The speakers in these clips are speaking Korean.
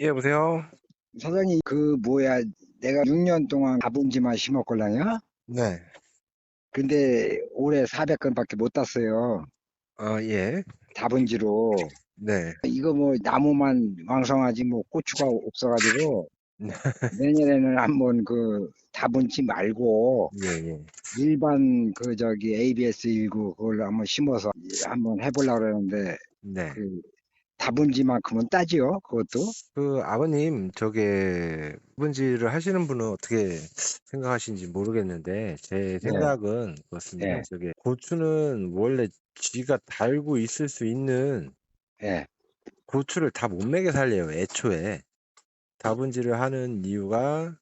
예, 여보세요? 사장님, 그 뭐야, 내가 6년 동안 다bun지만 심었걸랑요? 네. 근데 올해 400건밖에 못 땄어요. 아, 예. 다bun지로. 네. 이거 뭐 나무만 왕성하지 뭐 고추가 없어가지고 네. 내년에는 한번 그 다bun지 말고 예, 예. 일반 그 저기 ABS19 그걸로 한번 심어서 한번 해보려고 그러는데 네. 그 다bun지만큼은 따지요, 그것도? 그 아버님, 저게 분지를 하시는 분은 어떻게 생각하시는지 모르겠는데 제 생각은 그렇습니다. 네. 저게 고추는 원래 쥐가 달고 있을 수 있는 예, 고추를 다 못 먹여 살려요, 애초에. 다분지를 하는 이유가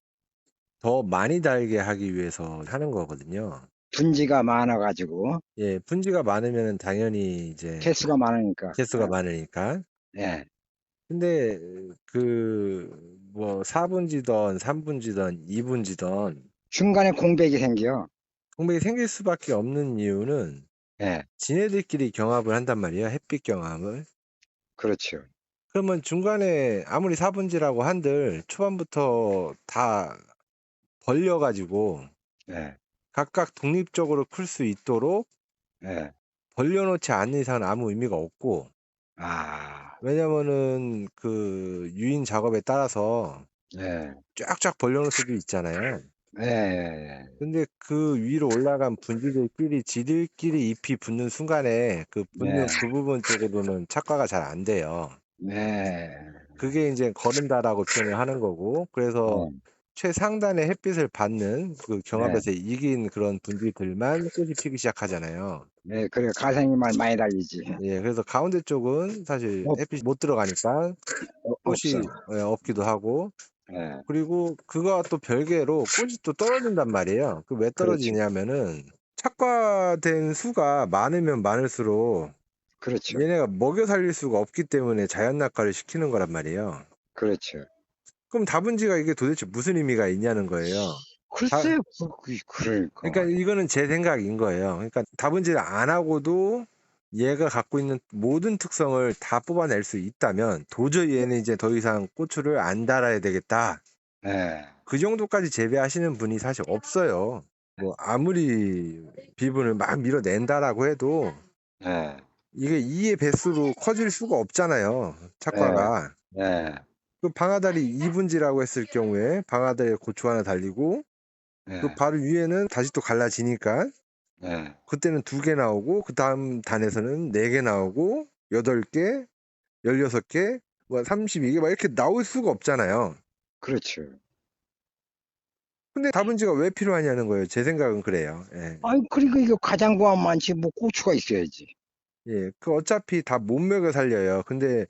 더 많이 달게 하기 위해서 하는 거거든요. 분지가 많아가지고 예, 분지가 많으면 당연히 이제 개수가 많으니까. 개수가 많으니까. 예, 근데 그 뭐 4분지던 3분지던 2분지던 중간에 공백이 생겨. 공백이 생길 수밖에 없는 이유는 예, 지네들끼리 경합을 한단 말이에요. 햇빛 경합을. 그렇죠. 그러면 중간에 아무리 4분지라고 한들 초반부터 다 벌려가지고 예, 각각 독립적으로 클 수 있도록 예. 벌려놓지 않는 이상은 아무 의미가 없고 아, 왜냐면은 그 유인 작업에 따라서 예, 쫙쫙 벌려놓을 수도 있잖아요. 예, 예, 근데 그 위로 올라간 분지들끼리 지들끼리 잎이 붙는 순간에 그 붙는 네. 그 부분 쪽으로는 착과가 잘 안 돼요. 네, 그게 이제 거른다라고 표현을 하는 거고 그래서 네, 최상단의 햇빛을 받는 그 경합에서 이긴 그런 분지들만 꽃이 피기 시작하잖아요. 네, 그래 가생이만 많이 달리지. 예, 그래서 가운데 쪽은 사실 없- 햇빛이 못 들어가니까 어, 꽃이 없어. 예, 없기도 하고 예, 그리고 그거와 또 별개로 꽃이 또 떨어진단 말이에요. 그 왜 그렇지. 떨어지냐면은 착과된 수가 많으면 많을수록 그렇죠, 얘네가 먹여 살릴 수가 없기 때문에 자연 낙화를 시키는 거란 말이에요. 그렇죠. 그럼 다분지가 이게 도대체 무슨 의미가 있냐는 거예요. 글쎄, 그, 그, 그러니까. 그러니까 이거는 제 생각인 거예요. 그러니까 다분지를 안 하고도 얘가 갖고 있는 모든 특성을 다 뽑아낼 수 있다면 도저히 얘는 이제 더 이상 고추를 안 달아야 되겠다. 예, 그 정도까지 재배하시는 분이 사실 없어요. 뭐 아무리 비분을 막 밀어낸다라고 해도 예, 이게 2의 배수로 커질 수가 없잖아요. 착과가. 예, 그 방아다리 2분지라고 했을 경우에 방아다리에 고추 하나 달리고 예, 그 바로 위에는 다시 또 갈라지니까 예, 그때는 두 개 나오고 그 다음 단에서는 네 개 나오고 여덟 개, 열여섯 개, 뭐 32개 막 이렇게 나올 수가 없잖아요. 그렇죠. 근데 다분지가 왜 필요하냐는 거예요. 제 생각은 그래요. 예. 아니, 그리고 이거 가장부한 많지, 뭐 고추가 있어야지. 예. 그 어차피 다못 먹여 살려요. 근데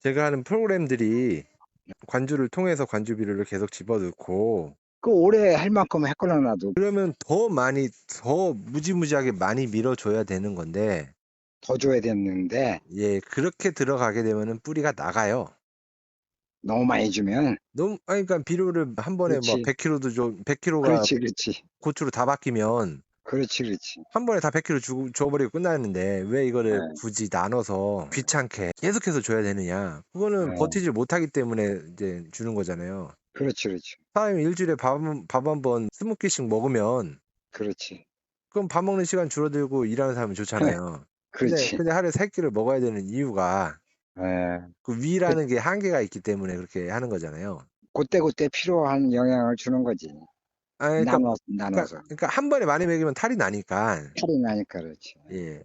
제가 하는 프로그램들이 관주를 통해서 관주비료를 계속 집어넣고 그 올해 할 만큼 했거나 나도 그러면 더 많이 더 무지무지하게 많이 밀어줘야 되는 건데 더 줘야 됐는데, 예 그렇게 들어가게 되면은 뿌리가 나가요. 너무 많이 주면, 너무 아니 그러니까 비료를 한 번에 뭐 그렇지. 100kg도 좀 100kg가 그렇지, 그렇지. 고추로 다 바뀌면 그렇지, 그렇지. 한 번에 다 100kg 주, 줘버리고 끝나는데 왜 이거를 네. 굳이 나눠서 귀찮게 계속해서 줘야 되느냐? 그거는 네. 버티질 못하기 때문에 이제 주는 거잖아요. 그렇지, 그렇지. 사람이 일주일에 밥밥한 번 스무 끼씩 먹으면 그렇지. 그럼 밥 먹는 시간 줄어들고 일하는 사람은 좋잖아요. 근데, 그렇지. 근데 하루에 세 끼를 먹어야 되는 이유가 예. 그 위라는 게 한계가 있기 때문에 그렇게 하는 거잖아요. 그때그때 필요한 영향을 주는 거지. 아, 그러니까, 나눠, 그러니까, 나눠서. 그러니까 한 번에 많이 먹이면 탈이 나니까. 탈이 나니까 그렇지. 예.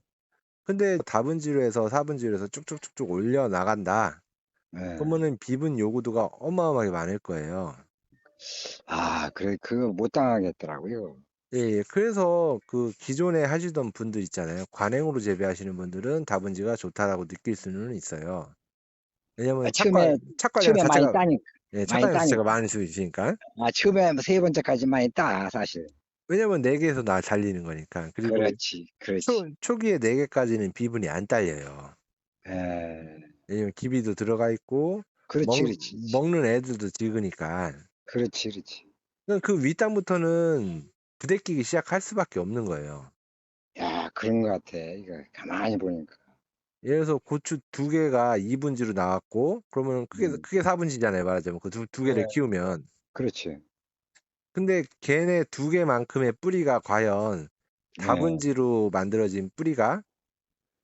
근데 다분지로 해서 사분지로 해서 쭉쭉쭉쭉 올려 나간다. 예. 그러면은 비분 요구도가 어마어마하게 많을 거예요. 아, 그래, 그거 못 당하겠더라고요. 예, 예. 그래서 그 기존에 하시던 분들 있잖아요. 관행으로 재배하시는 분들은 다분지가 좋다라고 느낄 수는 있어요. 왜냐면 아, 착과, 처음에, 착과량 처음에 많이 자체가, 따니까. 따니까. 자체가 많을 수 있으니까. 아, 처음에 세 번째까지 많이 따, 사실. 왜냐면 네 개에서 나 달리는 거니까. 그리고 그렇지, 그렇지. 초, 초기에 네 개까지는 비분이 안 딸려요. 예. 왜냐면 기비도 들어가 있고, 그렇지, 먹, 그렇지. 먹 는 애들도 적으니까. 그렇지, 그렇지. 그그 윗땅부터는 부대끼기 시작할 수밖에 없는 거예요. 야, 그런 것 같아. 이거 가만히 보니까. 예를 들어서 고추 두 개가 2분지로 나왔고 그러면 크게 음. 크게 4분지잖아요, 말하자면. 그 두 두 개를 네. 키우면. 그렇지. 근데 걔네 두 개만큼의 뿌리가 과연 네. 다분지로 만들어진 뿌리가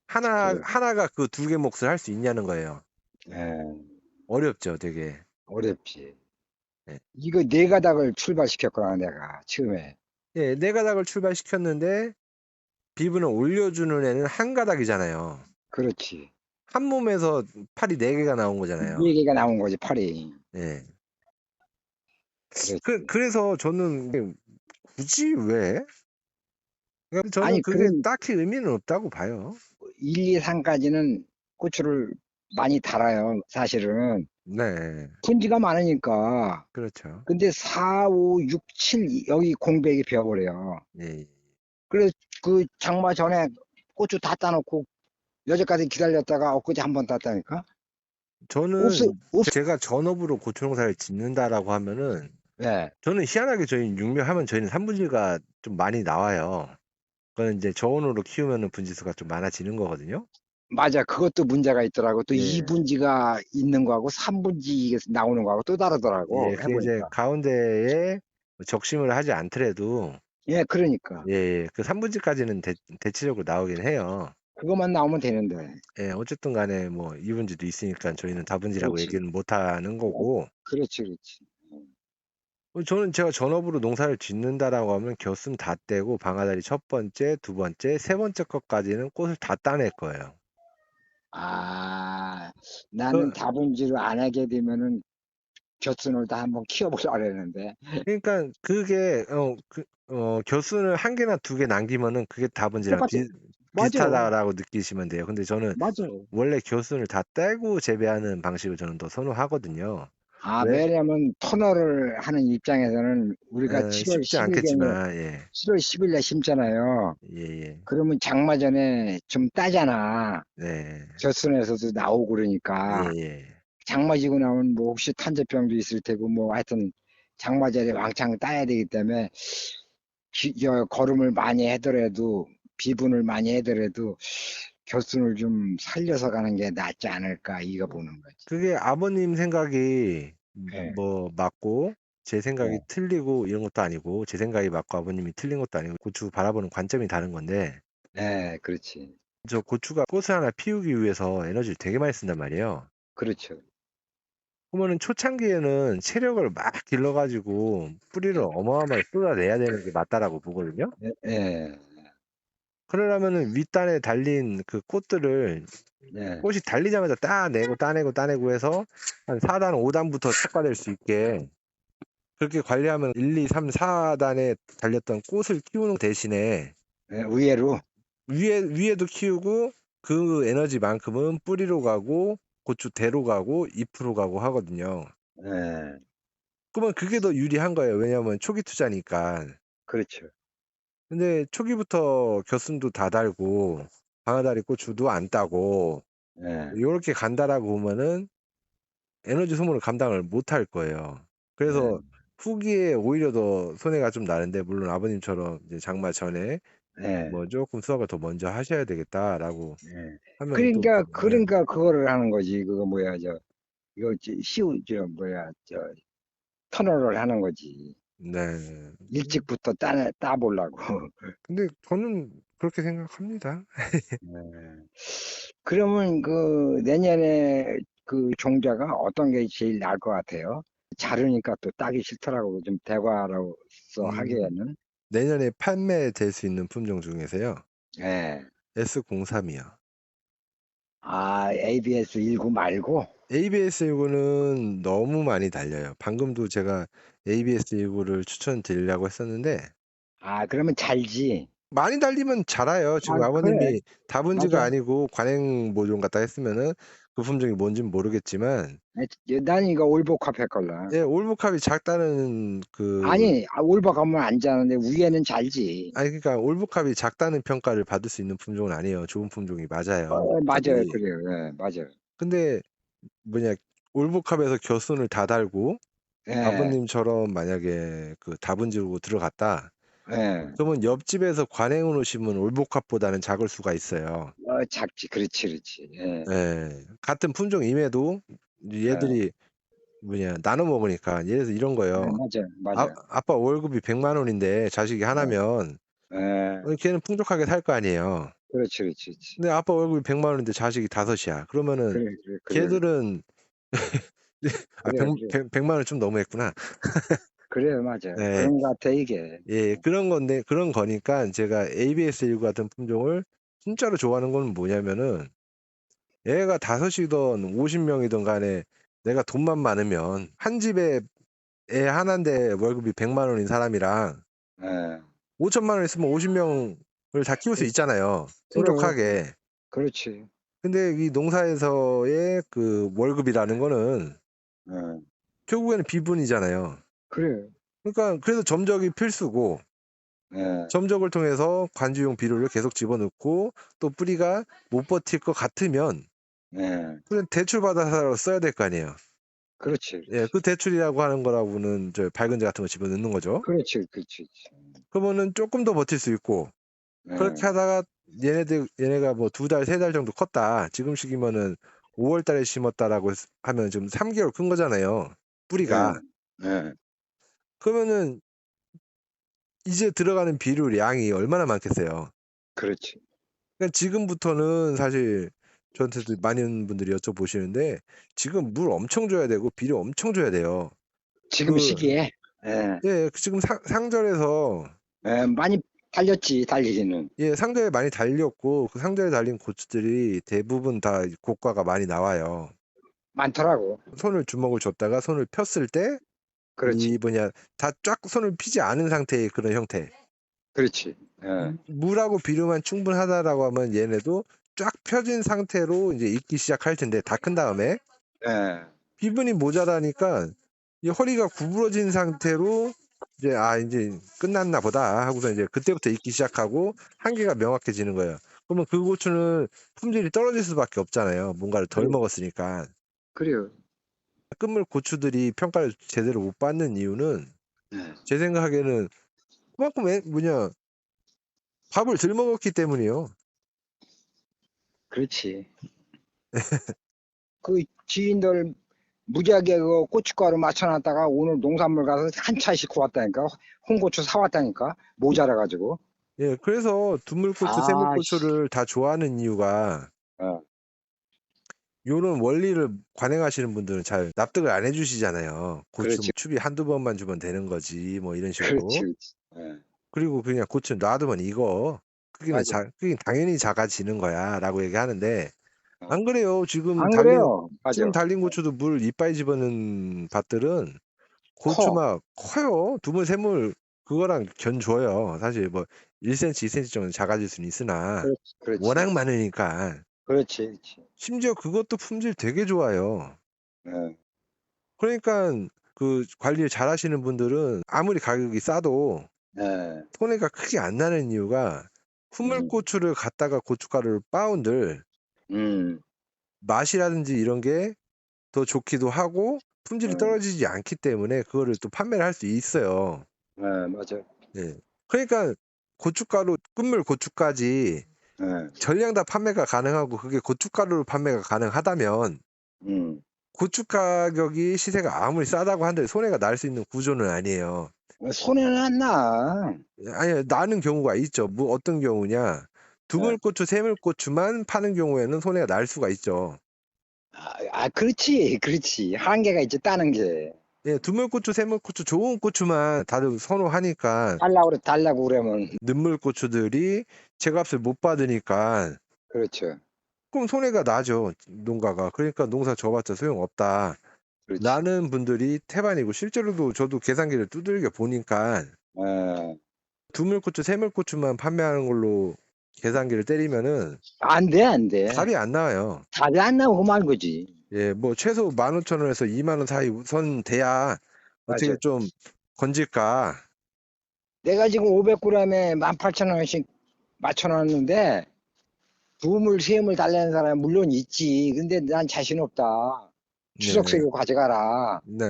하나 그래. 하나가 그 두 개 몫을 할 수 있냐는 거예요. 예. 어렵죠, 되게. 어렵지. 네. 이거 네 가닥을 출발시켰구나 내가 처음에. 예, 네 가닥을 출발시켰는데 비브는 올려주는 애는 한 가닥이잖아요. 그렇지. 한 몸에서 팔이 네 개가 나온 거잖아요. 네 개가 나온 거지 팔이. 예. 그렇지. 그, 그래서 저는 굳이 왜? 그러니까 저는 아니, 그게 그런- 딱히 의미는 없다고 봐요. 1, 2, 3까지는 고추를 많이 달아요. 사실은 네, 분지가 많으니까. 그렇죠. 근데 4, 5, 6, 7 여기 공백이 비어버려요. 예. 그래서 그 장마 전에 고추 다 따놓고 여태까지 기다렸다가 엊그제 한 번 땄다니까. 저는 없어, 없어. 제가 전업으로 고추 농사를 짓는다라고 하면은 네. 저는 희한하게 저희 육묘하면 저희는 산분지가 좀 많이 나와요. 그건 이제 저온으로 키우면은 분지수가 좀 많아지는 거거든요. 맞아. 그것도 문제가 있더라고. 또 예. 2분지가 있는 거하고 3분지 나오는 거하고 또 다르더라고. 예, 그게 이제. 가운데에 적심을 하지 않더라도 예, 그러니까. 예, 예, 그 3분지까지는 대, 대체적으로 나오긴 해요. 그것만 나오면 되는데. 예, 어쨌든 간에 뭐 2분지도 있으니까 저희는 다분지라고 그렇지. 얘기는 못 하는 거고 그렇지, 그렇지. 어, 저는 제가 전업으로 농사를 짓는다라고 하면 겨순 다 떼고 방아다리 첫 번째, 두 번째, 세 번째 것까지는 꽃을 다 따낼 거예요. 아, 나는 그- 다분지를 안 하게 되면은 곁순을 다 한번 키워보려고 그랬는데. 그러니까 그게 어, 그, 어, 겨순을 한 개나 두 개 남기면은 그게 다분지랑 똑같아. 비. 비슷하다라고 느끼시면 돼요. 근데 저는 맞아. 원래 겨순을 다 떼고 재배하는 방식을 저는 더 선호하거든요. 아, 왜? 왜냐면 터널을 하는 입장에서는 우리가 에, 7월 쉽지 10일경에 않겠지만 예, 7월 10일에 심잖아요. 예, 예, 그러면 장마 전에 좀 따잖아. 네, 젖순에서도 나오고 그러니까. 예, 예. 장마 지고 나면 뭐 혹시 탄저병도 있을 테고 뭐 하여튼 장마 전에 왕창 따야 되기 때문에 기- 저 걸음을 많이 하더라도 비분을 많이 하더라도 곁순을 좀 살려서 가는 게 낫지 않을까 이거 보는 거지. 그게 아버님 생각이 네. 뭐 맞고 제 생각이 네. 틀리고 이런 것도 아니고 제 생각이 맞고 아버님이 틀린 것도 아니고 고추 바라보는 관점이 다른 건데 네, 그렇지. 저 고추가 꽃을 하나 피우기 위해서 에너지를 되게 많이 쓴단 말이에요. 그렇죠. 그러면은 초창기에는 체력을 막 길러가지고 뿌리를 어마어마하게 쏟아내야 되는 게 맞다라고 보거든요. 예, 예, 그러려면은 윗단에 달린 그 꽃들을 예. 꽃이 달리자마자 따내고 따내고 따내고 해서 한 4단, 5단부터 촉과될 수 있게 그렇게 관리하면 1, 2, 3, 4단에 달렸던 꽃을 키우는 대신에 예, 의외로 위에 위에도 키우고 그 에너지만큼은 뿌리로 가고 고추 대로 가고 잎으로 가고 하거든요. 예, 그러면 그게 더 유리한 거예요. 왜냐하면 초기 투자니까. 그렇죠. 근데 초기부터 겨순도 다 달고 방아다리 고추도 안 따고 예, 요렇게 간다라고 보면은 에너지 소모를 감당을 못 할 거예요. 그래서 후기에 오히려 더 손해가 좀 나는데 물론 아버님처럼 이제 장마 전에 예, 뭐 조금 수확을 더 먼저 하셔야 되겠다라고 예. 하면 그러니까 또, 그러니까 그거를 하는 거지. 그거 뭐야 저 이거 저 시우 저 뭐야 저 터널을 하는 거지. 네. 일찍부터 따 따보려고. 근데 저는 그렇게 생각합니다. 예. 그러면 그 내년에 그 종자가 어떤 게 제일 나을 것 같아요? 자르니까 또 따기 싫더라고 좀 대과로서 음. 하기에는. 내년에 판매될 수 있는 품종 중에서요. 예. S03이요. 아 ABS 19 말고. ABS19는 너무 많이 달려요. 방금도 제가 ABS19를 추천드리려고 했었는데 아 그러면 잘지. 많이 달리면 잘아요. 지금 아, 아, 버님이 그래. 다분지가 맞아. 아니고 관행 모종 갖다 했으면은 그 품종이 뭔지는 모르겠지만 예, 난 이거 올복합 했걸라. 예, 올복합이 작다는 그 아니 아, 올복하면 안 자는데 위에는 잘지. 아니 그러니까 올복합이 작다는 평가를 받을 수 있는 품종은 아니에요. 좋은 품종이 맞아요. 어, 맞아요, 갑이. 그래요, 예, 맞아요. 근데 뭐냐 올복합에서 겨순을 다 달고 예, 아버님처럼 만약에 그 다분지로 들어갔다 예. 그러면 옆집에서 관행으로 심은 올복합보다는 작을 수가 있어요. 어, 어, 작지. 그렇지, 그렇지. 예. 예. 같은 품종임에도 얘들이 뭐냐 나눠 먹으니까 예를 들어서 이런 네, 거예요. 맞아요, 아, 맞아요. 아빠 월급이 100만 원인데 자식이 하나면 예, 어, 걔는 풍족하게 살 거 아니에요. 그렇지, 그렇지, 그렇지. 근데 아빠 월급이 100만 원인데 자식이 다섯이야. 그러면은 그래, 그래, 그래. 걔들은 아, 그래, 100, 100, 만 원좀 너무했구나. 그래요, 맞아요. 네. 그런 것 같아, 이게. 예, 그런 건데 그런 거니까 제가 ABS19 같은 품종을 진짜로 좋아하는 건 뭐냐면은 얘가 다섯이든 50명이든 간에 내가 돈만 많으면 한 집에 애 하나인데 월급이 100만 원인 사람이랑 예, 5천만 원 있으면 50명을 다 키울 수 있잖아요. 풍족하게. 그렇지. 근데 이 농사에서의 그 월급이라는 거는 예, 결국에는 비분이잖아요. 그래. 그러니까 그래서 점적이 필수고 예, 점적을 통해서 관주용 비료를 계속 집어넣고 또 뿌리가 못 버틸 것 같으면 예, 그냥 대출 받아서 써야 될 거 아니에요. 그렇지. 예, 그 대출이라고 하는 거라고는 저 밝은제 같은 거 집어넣는 거죠. 그렇지, 그렇지. 그러면은 조금 더 버틸 수 있고 예, 그렇게 하다가 얘네들 얘네가 뭐 두 달 세 달 정도 컸다. 지금 시기면은 5월 달에 심었다라고 했- 하면 지금 3개월 큰 거잖아요. 뿌리가. 예, 그러면은 이제 들어가는 비료량이 얼마나 많겠어요. 그렇지. 그러니까 지금부터는 사실 저한테도 많은 분들이 여쭤보시는데 지금 물 엄청 줘야 되고 비료 엄청 줘야 돼요. 지금 그- 시기에, 예, 예, 지금 상, 상절에서 예, 많이 달렸지, 달리기는. 예, 상절에 많이 달렸고 그 상절에 달린 고추들이 대부분 다 고가가 많이 나와요. 많더라고. 손을 주먹을 줬다가 손을 폈을 때 그렇지, 이 뭐냐 다 쫙 손을 피지 않은 상태의 그런 형태. 그렇지. 예, 물하고 비료만 충분하다라고 하면 얘네도 쫙 펴진 상태로 이제 익기 시작할 텐데 다 큰 다음에 예, 비분이 모자라니까 이 허리가 구부러진 상태로 이제 아 이제 끝났나 보다 하고서 이제 그때부터 익기 시작하고 한계가 명확해지는 거예요. 그러면 그 고추는 품질이 떨어질 수밖에 없잖아요. 뭔가를 덜 그래요. 먹었으니까. 그래요. 끝물 고추들이 평가를 제대로 못 받는 이유는 예, 제 생각에는 그만큼 애- 뭐냐 밥을 덜 먹었기 때문이에요. 그렇지. 그 지인들 무지하게 그 고춧가루 맞춰놨다가 오늘 농산물 가서 한 차씩 구웠다니까. 홍고추 사왔다니까. 모자라가지고. 예, 그래서 두물고추, 아, 세물고추를 다 좋아하는 이유가 어, 요런 원리를 관행하시는 분들은 잘 납득을 안 해주시잖아요. 고추 그렇지. 추비 한두 번만 주면 되는 거지 뭐 이런 식으로. 그렇지, 그렇지. 예, 그리고 그냥 고추 놔두면. 크기는 맞아. 자, 크긴 당연히 작아지는 거야라고 얘기하는데 어. 안 그래요. 지금 안 달린 그래요. 맞아. 지금 달린 고추도 물 이빨 집어넣은 밭들은 고추막 커요. 두물 세물 그거랑 견줘요. 사실 뭐 1cm, 2cm 정도 작아질 수는 있으나 그렇지, 그렇지. 워낙 많으니까 그렇지, 그렇지. 심지어 그것도 품질 되게 좋아요. 예, 그러니까 그 관리를 잘 하시는 분들은 아무리 가격이 싸도 예, 손해가 크게 안 나는 이유가 후물고추를 갖다가 고춧가루를 빻은들 음, 맛이라든지 이런 게 더 좋기도 하고 품질이 음. 떨어지지 않기 때문에 그거를 또 판매를 할 수 있어요. 예, 맞아. 예. 그러니까 고춧가루, 끝물 고추까지 예, 전량 다 판매가 가능하고 그게 고춧가루로 판매가 가능하다면 음. 고추 가격이 시세가 아무리 싸다고 한들 손해가 날 수 있는 구조는 아니에요. 손해는 안 나. 아니 나는 경우가 있죠. 뭐 어떤 경우냐? 두물고추, 세물고추만 파는 경우에는 손해가 날 수가 있죠. 아, 아, 그렇지, 그렇지. 한계가 있지, 따는 게. 예, 두물고추, 세물고추 좋은 고추만 다들 선호하니까 달라고 그래, 달라고 그러면. 늦물고추들이 제값을 못 받으니까 그렇죠. 그럼 손해가 나죠. 농가가. 그러니까 농사 줘봤자 소용없다. 그렇지. 라는 분들이 태반이고 실제로도 저도 계산기를 두들겨 보니까 예. 두물고추, 세물고추만 판매하는 걸로 계산기를 때리면은 안 돼, 안 돼. 답이 안 나와요. 답이 안 나오고 말 거지. 예, 뭐 최소 15,000원에서 2만 원 사이 선 돼야 어떻게 맞아. 좀 건질까? 내가 지금 500g에 18,000원씩 맞춰놨는데, 두물, 세물 달라는 사람이 물론 있지. 근데 난 자신 없다. 추석 네. 세고 가져가라. 네.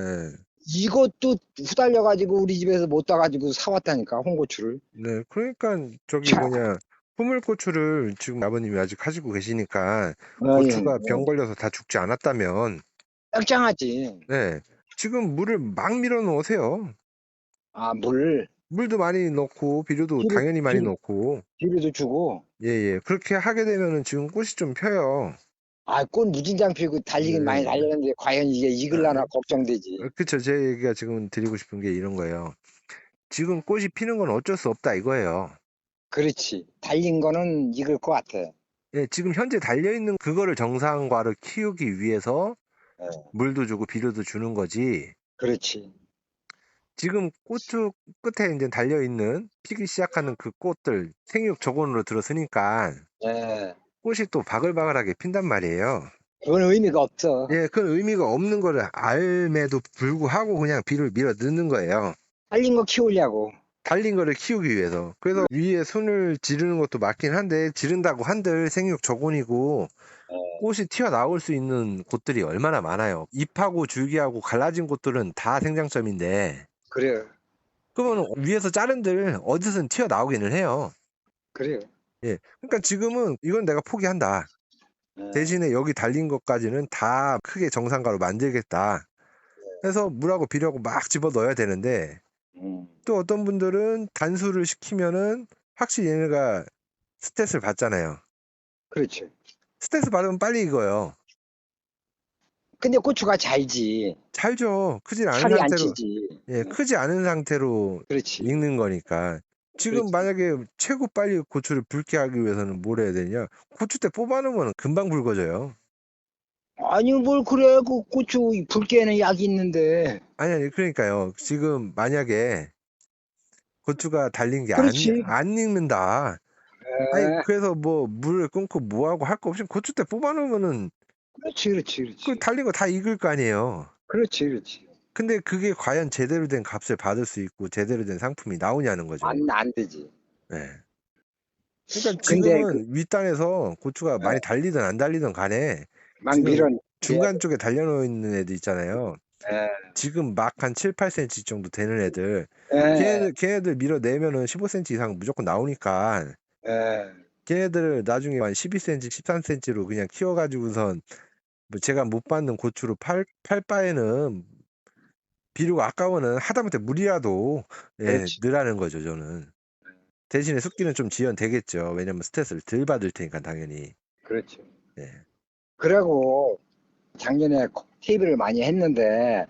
이것도 후달려가지고 우리 집에서 못 따가지고 사왔다니까, 홍고추를. 네. 그러니까 저기 자. 뭐냐 후물고추를 지금 아버님이 아직 하시고 계시니까 어, 고추가 예. 병 걸려서 다 죽지 않았다면 짱짱하지. 네. 지금 물을 막 밀어 넣으세요. 아, 물, 물도 많이 넣고 비료도 비료- 당연히 많이 비료- 넣고 비료도 주고. 예, 예. 그렇게 하게 되면은 지금 꽃이 좀 펴요. 아, 꽃 무진장 피고 달리긴 네. 많이 달렸는데 과연 이게 익을라나 걱정되지. 어, 그쵸. 제 얘기가 지금 드리고 싶은 게 이런 거예요. 지금 꽃이 피는 건 어쩔 수 없다 이거예요. 그렇지. 달린 거는 익을 것 같아. 예, 지금 현재 달려 있는 그거를 정상과를 키우기 위해서 예. 물도 주고 비료도 주는 거지. 그렇지. 지금 고추 끝에 이제 달려 있는 피기 시작하는 그 꽃들 생육 저건으로 들어서니까 예. 꽃이 또 바글바글하게 핀단 말이에요. 그건 의미가 없어. 예, 그건 의미가 없는 거를 알매도 불구하고 그냥 비를 밀어 넣는 거예요. 달린 거 키우려고. 달린 거를 키우기 위해서. 그래서 위에 순을 지르는 것도 맞긴 한데 지른다고 한들 생육 저곤이고 예. 꽃이 튀어나올 수 있는 곳들이 얼마나 많아요. 잎하고 줄기하고 갈라진 곳들은 다 생장점인데 그래요. 그러면 위에서 자른들 어디서든 튀어나오기는 해요. 그래요. 그러니까 지금은 이건 내가 포기한다. 예. 대신에 여기 달린 것까지는 다 크게 정상가로 만들겠다. 해서 물하고 비료하고 막 집어 넣어야 되는데 음. 또 어떤 분들은 단수를 시키면은 확실히 얘네가 스트레스를 받잖아요. 그렇지. 스트레스 받으면 빨리 익어요. 근데 고추가 잘지. 잘죠. 크지 않은 살이 안 상태로 찌지. 예, 크지 않은 상태로 그렇지. 익는 거니까. 지금 그렇지. 만약에 최고 빨리 고추를 붉게 하기 위해서는 뭘 해야 되냐? 고추 때 뽑아놓으면 금방 붉어져요. 아니 뭘 그래 그 고추 붉게는 약이 있는데 아니 아니 그러니까요. 지금 만약에 고추가 달린 게 안 그렇지. 안 익는다. 아니 에, 그래서 뭐 물을 끊고 뭐 하고 할 거 없이 고추 때 뽑아놓으면은 그렇지 그렇지 그렇지 그 달린 거 다 익을 거 아니에요. 그렇지 그렇지 근데 그게 과연 제대로 된 값을 받을 수 있고 제대로 된 상품이 나오냐는 거죠. 안, 안 되지 네. 그러니까 근데 지금은 윗단에서 고추가 많이 네. 달리든 안 달리든 간에 막 밀어 중간 쪽에 달려놓은 있는 애들 있잖아요. 에, 지금 막 한 7, 8cm 정도 되는 애들. 에, 걔네들, 걔네들 밀어내면은 15cm 이상 무조건 나오니까 에, 걔네들을 나중에 한 12cm, 13cm로 그냥 키워가지고선 뭐 제가 못 받는 고추로 팔, 팔 바에는 비료가 아까워는 하다못해 물이라도 예, 그렇지. 넣으라는 거죠, 저는. 대신에 습기는 좀 지연되겠죠. 왜냐면 스트레스를 덜 받을 테니까, 당연히. 그렇죠 예. 그러고 작년에 테이블을 많이 했는데